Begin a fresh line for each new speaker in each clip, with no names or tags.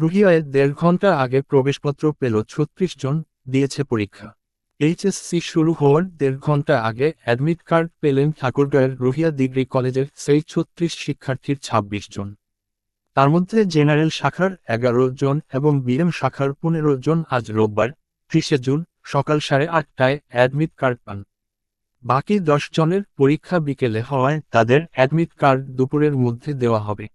রুহিয়ায় দেড় ঘণ্টা আগে প্রবেশপত্র পেল ছত্রিশ জন, দিয়েছে পরীক্ষা। এইচএসসি শুরু হওয়ার দেড় ঘণ্টা আগে অ্যাডমিট কার্ড পেলেন ঠাকুরগাঁয়ের রুহিয়া ডিগ্রি কলেজের সেই ছত্রিশ শিক্ষার্থীর ছাব্বিশ জন। তার মধ্যে জেনারেল শাখার এগারো জন এবং বিএম শাখার পনেরো জন আজ রোববার, ত্রিশে জুন, সকাল সাড়ে আটটায় অ্যাডমিট কার্ড পান। বাকি দশ জনের পরীক্ষা বিকেলে হওয়ায় তাদের অ্যাডমিট কার্ড দুপুরের মধ্যে দেওয়া হবে।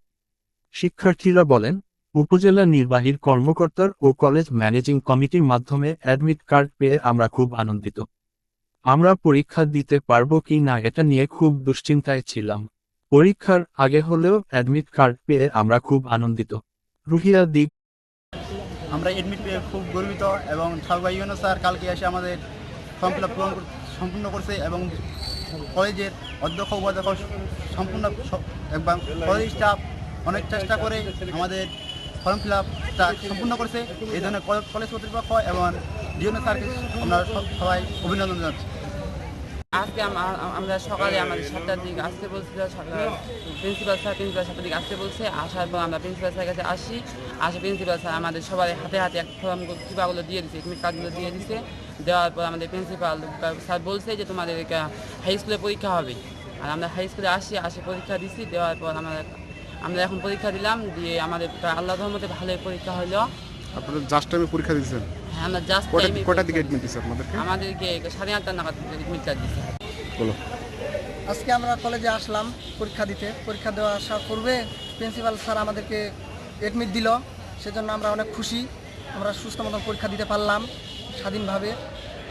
শিক্ষার্থীরা বলেন উপজেলা নির্বাহীর কর্মকর্তার ও কলেজ ম্যানেজিং কমিটির মাধ্যমে অ্যাডমিট কার্ড পেয়ে আমরা খুব আনন্দিত। আমরা পরীক্ষা দিতে পারব কি না এটা নিয়ে খুব দুশ্চিন্তায় ছিলাম। পরীক্ষার আগে হলেও অ্যাডমিট কার্ড পেয়ে আমরা খুব আনন্দিত। রুহিয়া দিক
আমরা অ্যাডমিট পেয়ে খুব গর্বিত এবং ইউনো স্যার কালকে এসে আমাদের ফর্ম ফিল সম্পূর্ণ করছে এবং কলেজের অধ্যক্ষ, উপাধ্যক্ষ সম্পূর্ণ কলেজ স্টাফ অনেক চেষ্টা করে আমাদের ফর্ম ফিল আপটা সম্পূর্ণ করেছে। এই জন্য কলেজ কর্তৃপক্ষ এবং ডিওনো স্যারকে আমরা সবাই অভিনন্দন জানাচ্ছি।
আজকে আমরা সকালে আমাদের সাতটার দিকে আসতে বলছিল প্রিন্সিপাল স্যার, প্রিন্সিপাল সাতটার দিকে আসতে বলছে। আসার পর আমরা প্রিন্সিপাল স্যারের কাছে আসি। আসে প্রিন্সিপাল স্যার আমাদের সবাই হাতে হাতে এক ফর্ম কিবাগুলো দিয়ে দিচ্ছে এডমিট কার্ডগুলো দিয়ে দিছে। দেওয়ার পর আমাদের প্রিন্সিপাল স্যার বলছে যে তোমাদের হাই স্কুলে পরীক্ষা হবে। আর আমরা হাই স্কুলে আসি, আসে পরীক্ষা দিছি। দেওয়ার পর আমরা আমরা এখন পরীক্ষা দিলাম দিয়ে আমাদের প্রায় আল্লাহ রহমতে ভালোই পরীক্ষা হলো।
আপনারা জাস্ট টাইমে পরীক্ষা দিয়েছেন?
হ্যাঁ আমরা জাস্ট
কটা কটার দিকে এডমিট দিচ্ছে আপনাদেরকে?
আমাদেরকে সাড়ে আটটা নাগাদ এডমিট কার্ড দিছে।
বলো।
আজকে আমরা কলেজে আসলাম পরীক্ষা দিতে। পরীক্ষা দেওয়া আসার পূর্বে প্রিন্সিপাল স্যার আমাদেরকে এডমিট দিল। সেজন্য আমরা অনেক খুশি। আমরা সুস্থ মতন পরীক্ষা দিতে পারলাম স্বাধীনভাবে।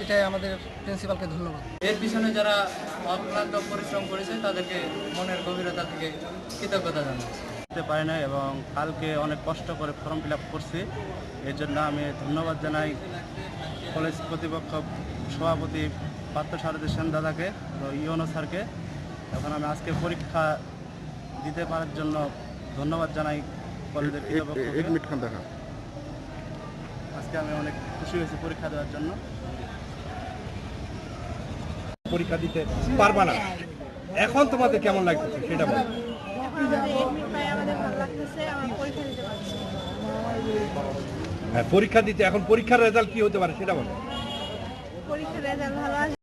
এটাই আমাদের প্রিন্সিপালকে ধন্যবাদ।
এর পিছনে যারা অক্লান্ত পরিশ্রম করেছে তাদেরকে মনের গভীরতা থেকে কৃতজ্ঞতা জানাচ্ছি।
দিতে পারে না এবং কালকে অনেক কষ্ট করে ফর্ম ফিল আপ করছি। এর জন্য আমি ধন্যবাদ জানাই কলেজ কর্তৃপক্ষ সভাপতি পার্থ সারথী সেন দাদাকে তো ইউনো স্যারকে। এখন আমি আজকে পরীক্ষা দিতে পারার জন্য ধন্যবাদ জানাই কলেজের
দেখা।
আজকে আমি অনেক খুশি হয়েছি পরীক্ষা দেওয়ার জন্য।
পরীক্ষা দিতে পারবা না। এখন তোমাদের কেমন লাগতেছে সেটা বলো। হ্যাঁ পরীক্ষা দিতে, এখন পরীক্ষার রেজাল্ট কি হতে পারে সেটা বলো।
পরীক্ষার রেজাল্ট ভালো